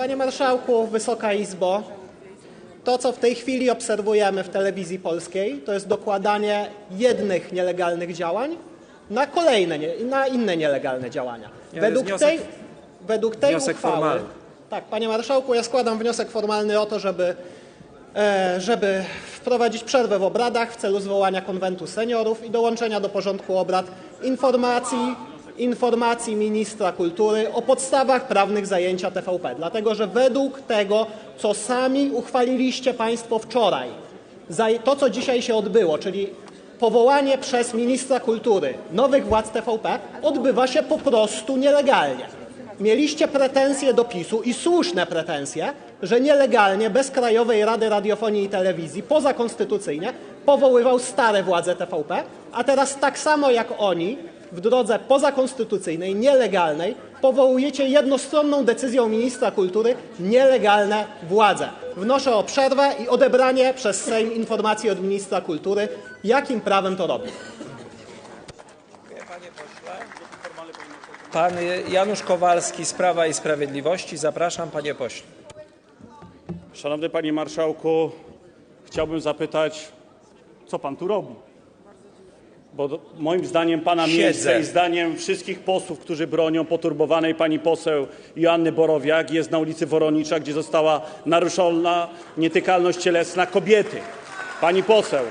Panie Marszałku, Wysoka Izbo, to co w tej chwili obserwujemy w telewizji polskiej, to jest dokładanie jednych nielegalnych działań na kolejne, na inne nielegalne działania. Nie, Według wniosek- tej, według tej wniosek uchwały, formalny. tak, Panie Marszałku, ja składam wniosek formalny o to, żeby, e, żeby wprowadzić przerwę w obradach w celu zwołania konwentu seniorów i dołączenia do porządku obrad informacji, informacji ministra kultury o podstawach prawnych zajęcia TVP. Dlatego, że według tego, co sami uchwaliliście Państwo wczoraj, to co dzisiaj się odbyło, czyli powołanie przez ministra kultury nowych władz TVP, odbywa się po prostu nielegalnie. Mieliście pretensje do PiSu i słuszne pretensje, że nielegalnie, bez Krajowej Rady Radiofonii i Telewizji, pozakonstytucyjnie powoływał stare władze TVP, a teraz tak samo jak oni w drodze pozakonstytucyjnej, nielegalnej, powołujecie jednostronną decyzją ministra kultury nielegalne władze. Wnoszę o przerwę i odebranie przez Sejm informacji od ministra kultury, jakim prawem to robi. Pan Janusz Kowalski z Prawa i Sprawiedliwości. Zapraszam, panie pośle. Szanowny Panie Marszałku, chciałbym zapytać, co Pan tu robi? Bo moim zdaniem Pana miejsce i zdaniem wszystkich posłów, którzy bronią poturbowanej Pani poseł Joanny Borowiak jest na ulicy Woronicza, gdzie została naruszona nietykalność cielesna kobiety. Pani poseł,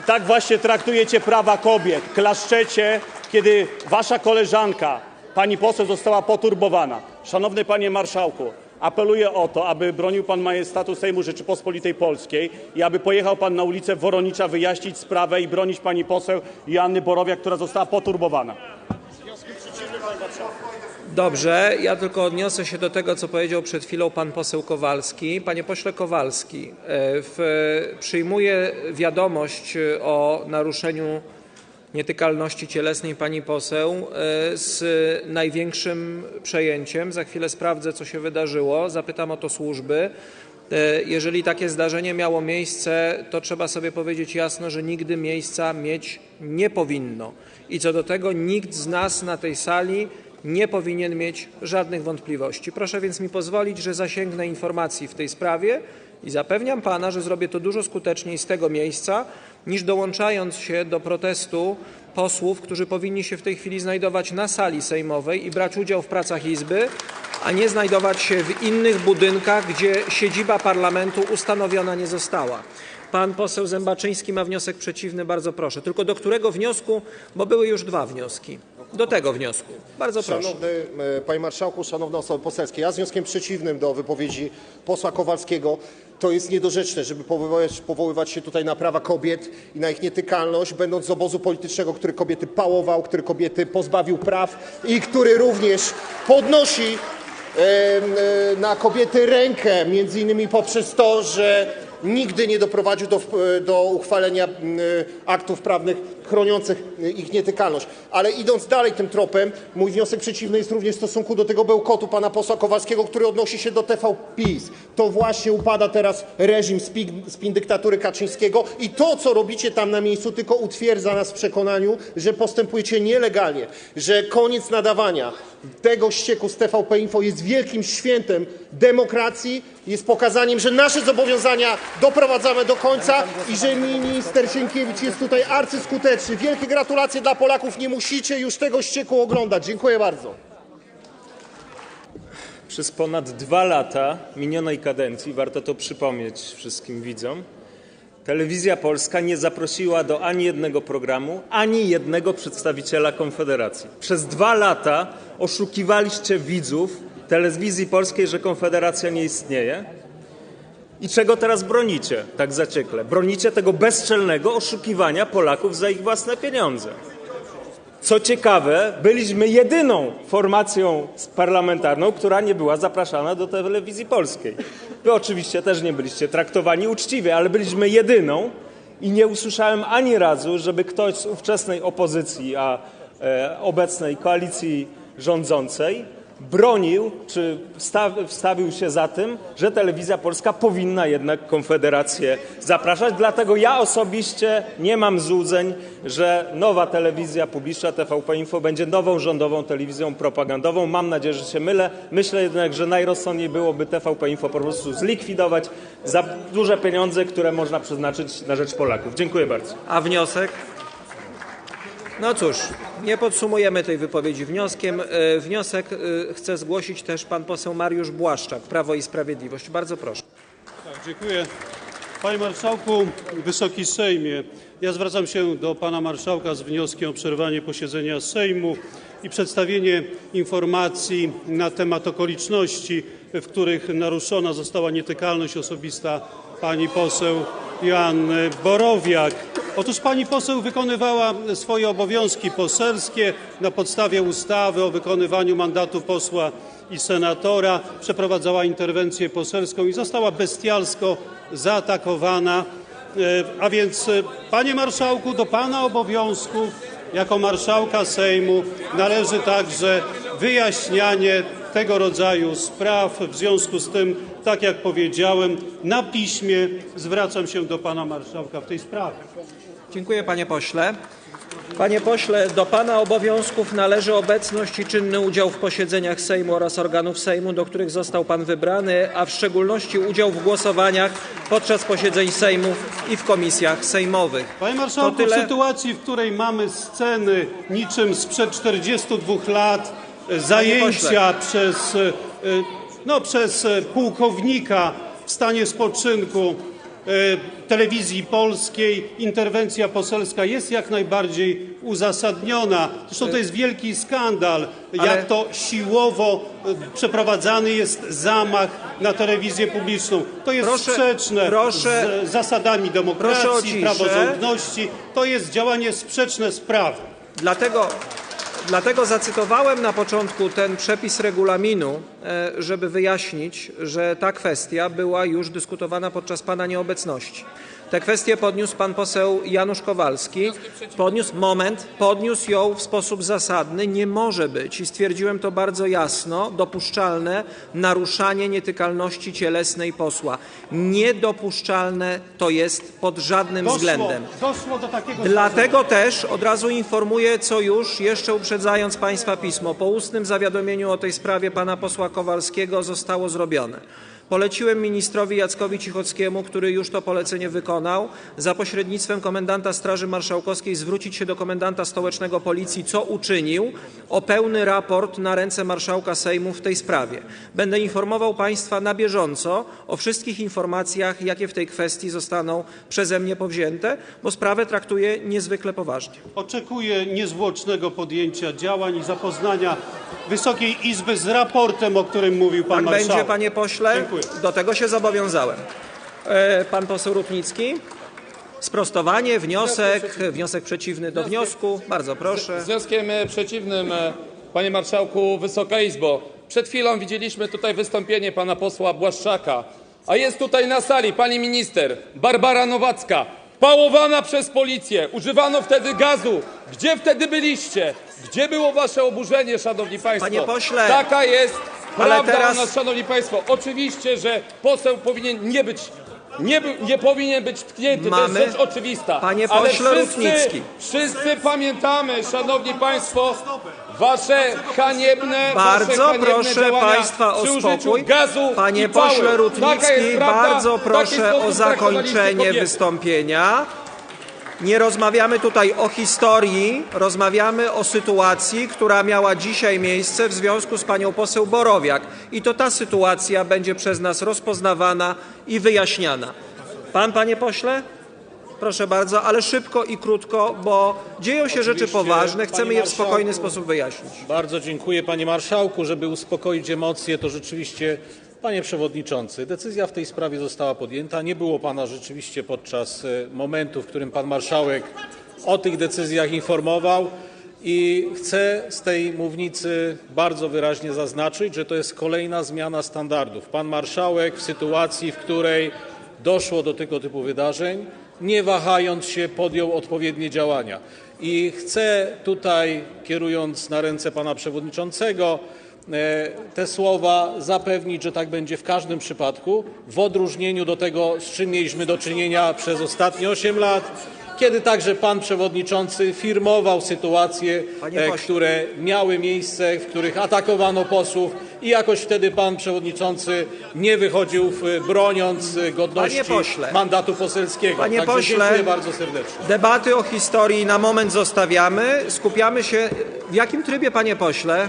i tak właśnie traktujecie prawa kobiet. Klaszczecie, kiedy Wasza koleżanka, Pani poseł, została poturbowana. Szanowny Panie Marszałku, apeluję o to, aby bronił Pan majestatu Sejmu Rzeczypospolitej Polskiej i aby pojechał Pan na ulicę Woronicza wyjaśnić sprawę i bronić Pani poseł Joanny Borowiak, która została poturbowana. Dobrze, ja tylko odniosę się do tego, co powiedział przed chwilą pan poseł Kowalski. Panie pośle Kowalski, e, w, przyjmuję wiadomość e, o naruszeniu nietykalności cielesnej pani poseł e, z największym przejęciem. Za chwilę sprawdzę, co się wydarzyło, zapytam o to służby. E, Jeżeli takie zdarzenie miało miejsce, to trzeba sobie powiedzieć jasno, że nigdy miejsca mieć nie powinno. I co do tego nikt z nas na tej sali nie powinien mieć żadnych wątpliwości. Proszę więc mi pozwolić, że zasięgnę informacji w tej sprawie i zapewniam pana, że zrobię to dużo skuteczniej z tego miejsca, niż dołączając się do protestu posłów, którzy powinni się w tej chwili znajdować na sali sejmowej i brać udział w pracach Izby, a nie znajdować się w innych budynkach, gdzie siedziba parlamentu ustanowiona nie została. Pan poseł Zębaczyński ma wniosek przeciwny, bardzo proszę. Tylko do którego wniosku? Bo były już dwa wnioski. Do tego wniosku. Bardzo proszę. Szanowny e, Panie Marszałku, szanowne osoby poselskie, ja z wnioskiem przeciwnym do wypowiedzi posła Kowalskiego. To jest niedorzeczne, żeby powoływać, powoływać się tutaj na prawa kobiet i na ich nietykalność, będąc z obozu politycznego, który kobiety pałował, który kobiety pozbawił praw i który również podnosi e, e, na kobiety rękę, między innymi poprzez to, że nigdy nie doprowadził do, do uchwalenia aktów prawnych chroniących ich nietykalność. Ale idąc dalej tym tropem, mój wniosek przeciwny jest również w stosunku do tego bełkotu pana posła Kowalskiego, który odnosi się do TV PiS. To właśnie upada teraz reżim spin, dyktatury Kaczyńskiego i to, co robicie tam na miejscu, tylko utwierdza nas w przekonaniu, że postępujecie nielegalnie, że koniec nadawania tego ścieku z TVP Info jest wielkim świętem demokracji, jest pokazaniem, że nasze zobowiązania doprowadzamy do końca i że minister Sienkiewicz jest tutaj arcyskuteczny. Wielkie gratulacje dla Polaków. Nie musicie już tego ścieku oglądać. Dziękuję bardzo. Przez ponad dwa lata minionej kadencji, warto to przypomnieć wszystkim widzom, Telewizja Polska nie zaprosiła do ani jednego programu, ani jednego przedstawiciela Konfederacji. Przez dwa lata oszukiwaliście widzów Telewizji Polskiej, że Konfederacja nie istnieje. I czego teraz bronicie tak zaciekle? Bronicie tego bezczelnego oszukiwania Polaków za ich własne pieniądze. Co ciekawe, byliśmy jedyną formacją parlamentarną, która nie była zapraszana do telewizji polskiej. Wy oczywiście też nie byliście traktowani uczciwie, ale byliśmy jedyną i nie usłyszałem ani razu, żeby ktoś z ówczesnej opozycji, a e, obecnej koalicji rządzącej bronił, czy wsta- wstawił się za tym, że telewizja polska powinna jednak Konfederację zapraszać. Dlatego ja osobiście nie mam złudzeń, że nowa telewizja publiczna TVP Info będzie nową rządową telewizją propagandową. Mam nadzieję, że się mylę. Myślę jednak, że najrozsądniej byłoby TVP Info po prostu zlikwidować za duże pieniądze, które można przeznaczyć na rzecz Polaków. Dziękuję bardzo. A wniosek? No cóż, nie podsumujemy tej wypowiedzi wnioskiem. E, Wniosek e, chce zgłosić też pan poseł Mariusz Błaszczak, Prawo i Sprawiedliwość. Bardzo proszę. Tak, dziękuję. Panie Marszałku, Wysoki Sejmie, ja zwracam się do Pana Marszałka z wnioskiem o przerwanie posiedzenia Sejmu i przedstawienie informacji na temat okoliczności, w których naruszona została nietykalność osobista Pani poseł Joanny Borowiak. Otóż Pani poseł wykonywała swoje obowiązki poselskie na podstawie ustawy o wykonywaniu mandatu posła i senatora, przeprowadzała interwencję poselską i została bestialsko zaatakowana. E, A więc, e, panie marszałku, do pana obowiązków jako marszałka Sejmu należy także wyjaśnianie tego rodzaju spraw. W związku z tym, tak jak powiedziałem, na piśmie zwracam się do pana marszałka w tej sprawie. Dziękuję panie pośle. Panie pośle, do pana obowiązków należy obecność i czynny udział w posiedzeniach Sejmu oraz organów Sejmu, do których został pan wybrany, a w szczególności udział w głosowaniach podczas posiedzeń Sejmu i w komisjach sejmowych. Panie marszałku, To tyle. w sytuacji, w której mamy sceny niczym sprzed 42 lat, zajęcia przez, e, e, no, przez e, pułkownika w stanie spoczynku telewizji polskiej, interwencja poselska jest jak najbardziej uzasadniona. Zresztą to jest wielki skandal, jak to siłowo e, przeprowadzany jest zamach na telewizję publiczną. To jest Proszę- sprzeczne proszę- z zasadami demokracji, ciszę. praworządności. To jest działanie sprzeczne z prawem. Dlatego, dlatego zacytowałem na początku ten przepis regulaminu, e, żeby wyjaśnić, że ta kwestia była już dyskutowana podczas pana nieobecności. Tę kwestię podniósł pan poseł Janusz Kowalski. Podniósł, moment, podniósł ją w sposób zasadny. Nie może być, i stwierdziłem to bardzo jasno, dopuszczalne naruszanie nietykalności cielesnej posła. Niedopuszczalne to jest pod żadnym Doszło, względem. doszło do takiego Dlatego też od razu informuję, co już, jeszcze uprzedzając Państwa pismo. Po ustnym zawiadomieniu o tej sprawie pana posła Kowalskiego zostało zrobione. Poleciłem ministrowi Jackowi Cichockiemu, który już to polecenie wykonał, za pośrednictwem komendanta Straży Marszałkowskiej zwrócić się do komendanta stołecznego Policji, co uczynił, o pełny raport na ręce marszałka Sejmu w tej sprawie. Będę informował Państwa na bieżąco o wszystkich informacjach, jakie w tej kwestii zostaną przeze mnie powzięte, bo sprawę traktuję niezwykle poważnie. Oczekuję niezwłocznego podjęcia działań i zapoznania Wysokiej Izby z raportem, o którym mówił pan Tak marszałek. będzie, panie pośle. Dziękuję. Do tego się zobowiązałem. E, Pan poseł Rutnicki. Sprostowanie, wniosek, wniosek przeciwny do wniosku. Bardzo proszę. Z wnioskiem e, przeciwnym, e, panie marszałku, Wysoka Izbo. Przed chwilą widzieliśmy tutaj wystąpienie pana posła Błaszczaka, a jest tutaj na sali pani minister Barbara Nowacka, pałowana przez policję, używano wtedy gazu. Gdzie wtedy byliście? Gdzie było wasze oburzenie, szanowni państwo? Panie pośle, Taka jest ale prawda teraz- o nas, szanowni państwo. Oczywiście, że poseł powinien nie być nie, powinien być tknięty, to Mamy- jest rzecz oczywista. Panie Ale pośle wszyscy, Rutnicki. Wszyscy pamiętamy, szanowni państwo, wasze haniebne, Bardzo wasze haniebne proszę działania państwa o przy użyciu spokój. gazu Panie i pały. pośle Taka Rutnicki, jest prawda, bardzo taki proszę sposób o traktowaliście zakończenie kobiety. wystąpienia. Nie rozmawiamy tutaj o historii, rozmawiamy o sytuacji, która miała dzisiaj miejsce w związku z panią poseł Borowiak. I to ta sytuacja będzie przez nas rozpoznawana i wyjaśniana. Pan, panie pośle? Proszę bardzo, ale szybko i krótko, bo dzieją się rzeczy Oczywiście, poważne, chcemy je w spokojny sposób wyjaśnić. Bardzo dziękuję panie marszałku. Żeby uspokoić emocje, to rzeczywiście, panie przewodniczący, decyzja w tej sprawie została podjęta. Nie było pana rzeczywiście podczas e, momentu, w którym pan marszałek o tych decyzjach informował. I chcę z tej mównicy bardzo wyraźnie zaznaczyć, że to jest kolejna zmiana standardów. Pan marszałek w sytuacji, w której doszło do tego typu wydarzeń, nie wahając się podjął odpowiednie działania. I chcę tutaj, kierując na ręce pana przewodniczącego, te słowa zapewnić, że tak będzie w każdym przypadku, w odróżnieniu do tego, z czym mieliśmy do czynienia przez ostatnie 8 lat, kiedy także pan przewodniczący firmował sytuacje, e, które miały miejsce, w których atakowano posłów i jakoś wtedy pan przewodniczący nie wychodził w- broniąc e, godności Panie pośle. mandatu poselskiego. Panie Także pośle. dziękuję bardzo serdecznie. Debaty o historii na moment zostawiamy. Skupiamy się. W jakim trybie, panie pośle?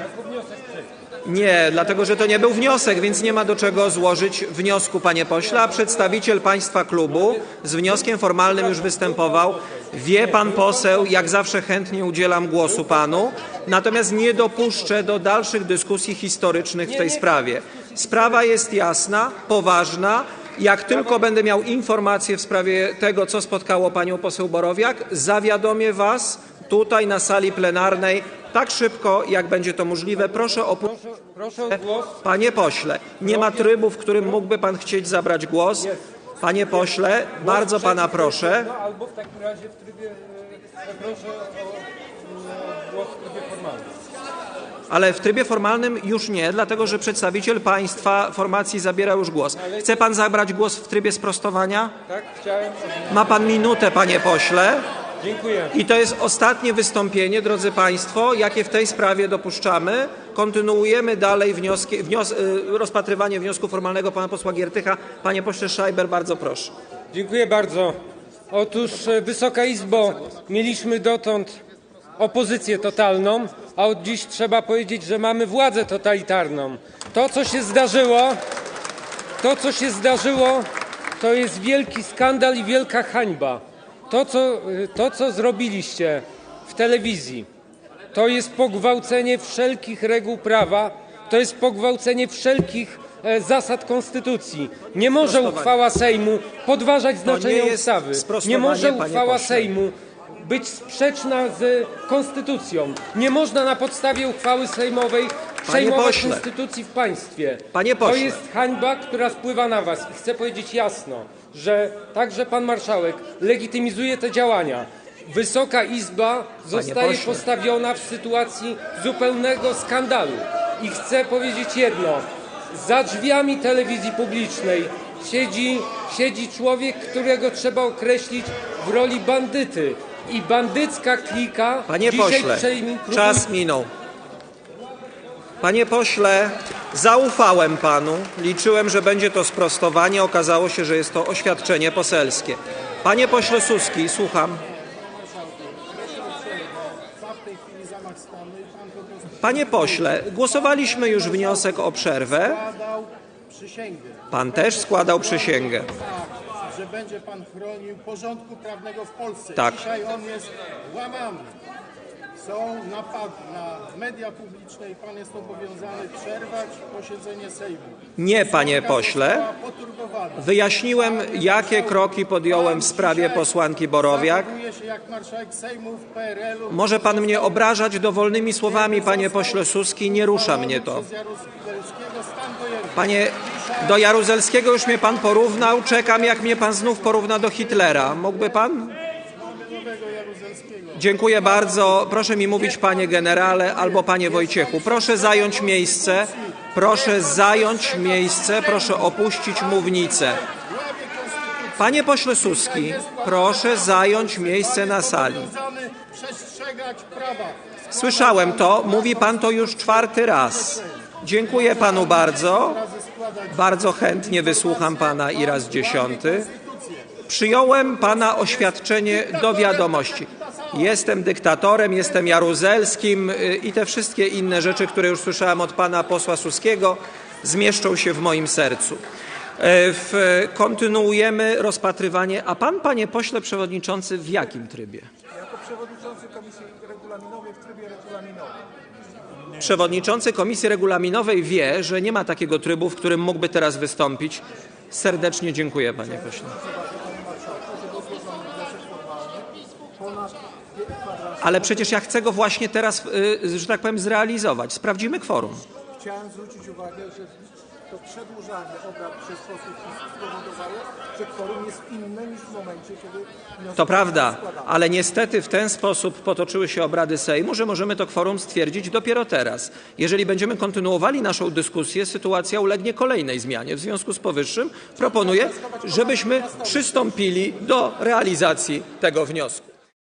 Nie, dlatego że to nie był wniosek, więc nie ma do czego złożyć wniosku, panie pośle. A przedstawiciel państwa klubu z wnioskiem formalnym już występował. Wie pan poseł, jak zawsze chętnie udzielam głosu panu, natomiast nie dopuszczę do dalszych dyskusji historycznych w tej sprawie. Sprawa jest jasna, poważna. Jak tylko będę miał informacje w sprawie tego, co spotkało panią poseł Borowiak, zawiadomię was tutaj na sali plenarnej tak szybko, jak będzie to możliwe. Proszę o Proszę o głos. Panie pośle, nie ma trybu, w którym mógłby pan chcieć zabrać głos. Panie pośle, bardzo pana proszę. No, albo w takim razie w trybie, e, proszę o e, głos w trybie formalnym. Ale w trybie formalnym już nie, dlatego że przedstawiciel państwa formacji zabiera już głos. Chce pan zabrać głos w trybie sprostowania? Tak, chciałem. Ma pan minutę, panie pośle. Dziękuję. I to jest ostatnie wystąpienie, drodzy Państwo, jakie w tej sprawie dopuszczamy. Kontynuujemy dalej wnioski, wnios, y, rozpatrywanie wniosku formalnego pana posła Giertycha. Panie pośle Schreiber, bardzo proszę. Dziękuję bardzo. Otóż, e, Wysoka Izbo, mieliśmy dotąd opozycję totalną, a od dziś trzeba powiedzieć, że mamy władzę totalitarną. To, co się zdarzyło, to, co się zdarzyło, to jest wielki skandal i wielka hańba. To, co, to, co zrobiliście w telewizji, to jest pogwałcenie wszelkich reguł prawa, to jest pogwałcenie wszelkich e, zasad konstytucji. Nie może Sprostowanie. uchwała Sejmu podważać znaczenia nie jest ustawy. sprostowanie, Nie może panie uchwała pośle. Sejmu być sprzeczna z konstytucją. Nie można na podstawie uchwały sejmowej przejmować pośle. konstytucji w państwie. Panie To pośle. jest hańba, która spływa na was. I chcę powiedzieć jasno, że także pan marszałek legitymizuje te działania. Wysoka Izba zostaje pośle. postawiona w sytuacji zupełnego skandalu. I chcę powiedzieć jedno. Za drzwiami telewizji publicznej siedzi, siedzi człowiek, którego trzeba określić w roli bandyty. I bandycka klika Panie dzisiaj pośle, przejmie- czas minął. Panie pośle, zaufałem panu, liczyłem, że będzie to sprostowanie, okazało się, że jest to oświadczenie poselskie. Panie pośle Suski, słucham. Panie pośle, głosowaliśmy już wniosek o przerwę. Pan też składał przysięgę. że będzie pan chronił porządku prawnego w Polsce. Tak. Dzisiaj on jest łamany. Są napady na media publiczne i pan jest obowiązany przerwać posiedzenie Sejmu. Nie, panie pośle. Wyjaśniłem, jakie kroki podjąłem w sprawie posłanki Borowiak. Może pan mnie obrażać dowolnymi słowami, panie pośle Suski, nie rusza mnie to. Panie, do Jaruzelskiego już mnie pan porównał, czekam jak mnie pan znów porówna do Hitlera. Mógłby pan? Dziękuję bardzo. Proszę mi mówić panie generale albo panie Wojciechu. Proszę zająć miejsce. Proszę zająć miejsce. Proszę opuścić mównicę. Panie pośle Suski, proszę zająć miejsce na sali. Słyszałem to, mówi pan to już czwarty raz. Dziękuję panu bardzo. Bardzo chętnie wysłucham pana i raz dziesiąty. Przyjąłem pana oświadczenie do wiadomości. Jestem dyktatorem, jestem Jaruzelskim y, i te wszystkie inne rzeczy, które już słyszałem od pana posła Suskiego, zmieszczą się w moim sercu. E, W, kontynuujemy rozpatrywanie. A pan, panie pośle przewodniczący, w jakim trybie? Przewodniczący Komisji Regulaminowej wie, że nie ma takiego trybu, w którym mógłby teraz wystąpić. Serdecznie dziękuję, panie pośle. Ale przecież ja chcę go właśnie teraz, y, że tak powiem, zrealizować. Sprawdzimy kworum. Chciałem zwrócić uwagę, że to przedłużanie obrad przez posłów spowodowało, że kworum jest inne niż w momencie, kiedy To prawda, ale niestety w ten sposób potoczyły się obrady Sejmu, że możemy to kworum stwierdzić dopiero teraz. Jeżeli będziemy kontynuowali naszą dyskusję, sytuacja ulegnie kolejnej zmianie. W związku z powyższym proponuję, żebyśmy przystąpili do realizacji tego wniosku.